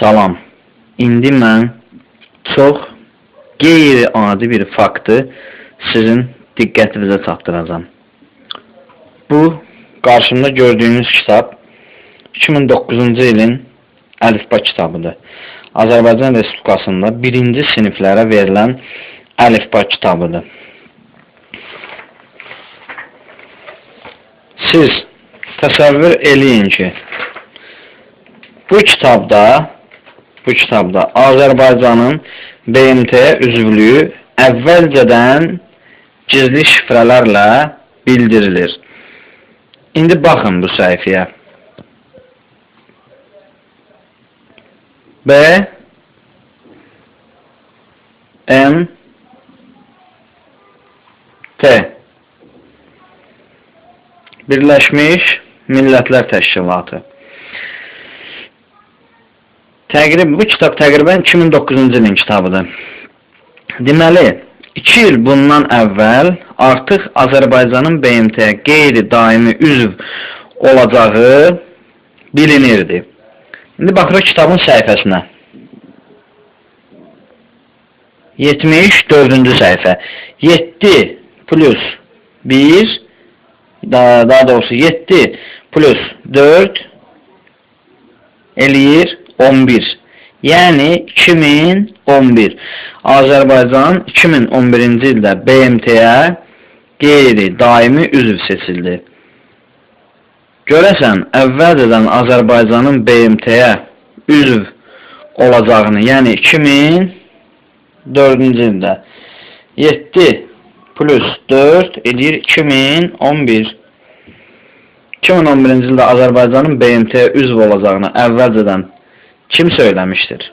Salam. İndi mən çox qeyri-adi bir faktı sizin diqqətinizə çatdıracağam. Bu qarşımda gördüyünüz kitab 2009-cu ilin əlifba kitabıdır. Azərbaycan Respublikasında birinci siniflərə verilən əlifba kitabıdır. Siz təsəvvür eləyin ki, bu kitabda bu kitabda Azərbaycanın BMT-yə üzvlüyü əvvəlcədən gizli şifrələrlə bildirilir. İndi baxın bu səhifəyə. B M T Birləşmiş Millətlər Təşkilatı Təqrib bu kitab təqribən 2009-cu ilin kitabıdır. Deməli, 2 il bundan əvvəl artıq Azərbaycanın BMT-yə qeyri-daimi üzv olacağı bilinirdi. İndi baxırıq kitabın səhifəsinə. 74-cü səhifə. 7 plus 1 daha, daha doğrusu 7 plus 4 eləyir 11. Yəni 2011. Azərbaycan 2011-ci ildə BMT-yə qeyri-daimi üzv seçildi. Görəsən, əvvəlcədən Azərbaycanın BMT-yə üzv olacağını, yəni 2004-cü ildə 7 plus 4 edir 2011. 2011-ci ildə Azərbaycanın BMT-yə üzv olacağını əvvəlcədən Kim söylemiştir?